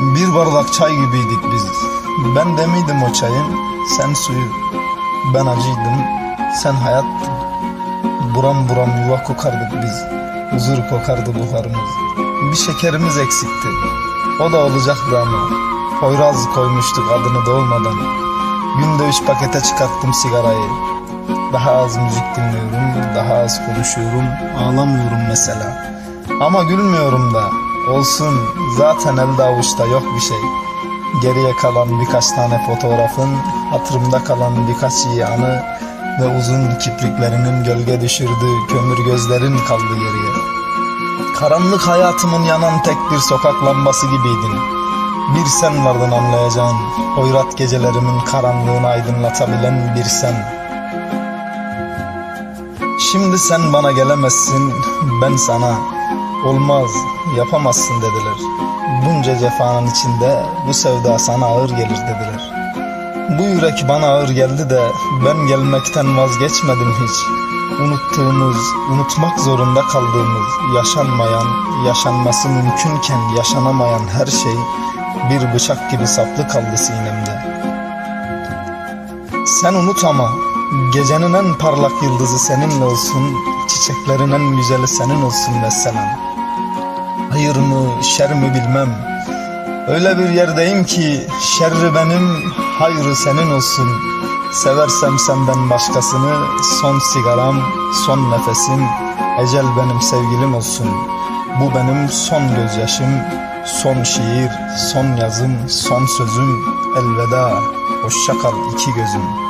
Bir bardak çay gibiydik biz. Ben demiydim o çayın, sen suyu. Ben acıydım, sen hayattın. Buram buram yuva kokardık biz. Huzur kokardı buharımız. Bir şekerimiz eksikti. O da olacaktı ama. Poyraz koymuştuk adını dolmadan. Günde üç pakete çıkarttım sigarayı. Daha az müzik dinliyorum, daha az konuşuyorum, ağlamıyorum mesela. Ama gülmüyorum da. Olsun, zaten elde avuçta yok bir şey. Geriye kalan birkaç tane fotoğrafın, hatırımda kalan birkaç iyi anı ve uzun kipriklerinin gölge düşürdüğü kömür gözlerin kaldı geriye. Karanlık hayatımın yanan tek bir sokak lambası gibiydin. Bir sen vardın anlayacağın, hoyrat gecelerimin karanlığını aydınlatabilen bir sen. Şimdi sen bana gelemezsin, ben sana. Olmaz, yapamazsın dediler. Bunca cefanın içinde bu sevda sana ağır gelir dediler. Bu yürek bana ağır geldi de ben gelmekten vazgeçmedim hiç. Unuttuğumuz, unutmak zorunda kaldığımız, yaşanmayan, yaşanması mümkünken yaşanamayan her şey bir bıçak gibi saplı kaldı sinemde. Sen unut ama gecenin en parlak yıldızı seninle olsun, çiçeklerin en güzeli senin olsun mesela. Hayır mı, şer mi bilmem. Öyle bir yerdeyim ki şerri benim, hayrı senin olsun. Seversem senden başkasını, son sigaram, son nefesim, ecel benim sevgilim olsun. Bu benim son gözyaşım, son şiir, son yazım, son sözüm, elveda, hoşça kal iki gözüm.